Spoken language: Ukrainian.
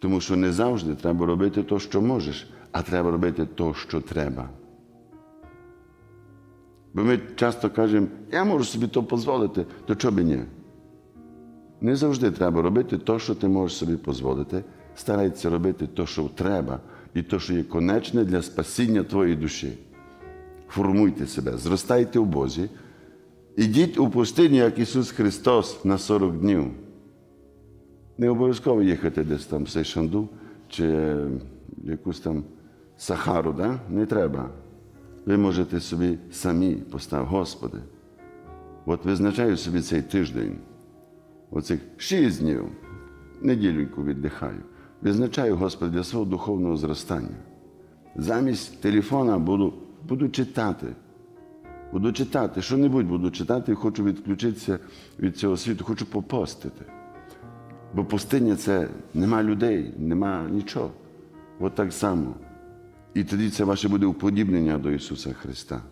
Тому що не завжди треба робити те, що можеш, а треба робити те, що треба. Бо ми часто кажемо, я можу собі то дозволити, то чого би ні? Не завжди треба робити те, що ти можеш собі дозволити. Старайтеся робити те, що треба, і те, що є конечне для спасіння твоєї душі. Формуйте себе, зростайте у Бозі. Ідіть у пустиню, як Ісус Христос, на 40 днів. Не обов'язково їхати десь там в Сейшанду чи якусь там Сахару, да? не треба. Ви можете собі самі поставити, Господи. От визначаю собі цей тиждень, оцих шість днів, неділюньку віддихаю. Визначаю, Господи, для свого духовного зростання. Замість телефона буду, буду читати. Буду читати, що-небудь буду читати хочу відключитися від цього світу, хочу попостити. Бо пустиня це нема людей, нема нічого. От так само. І тоді це ваше буде уподібнення до Ісуса Христа.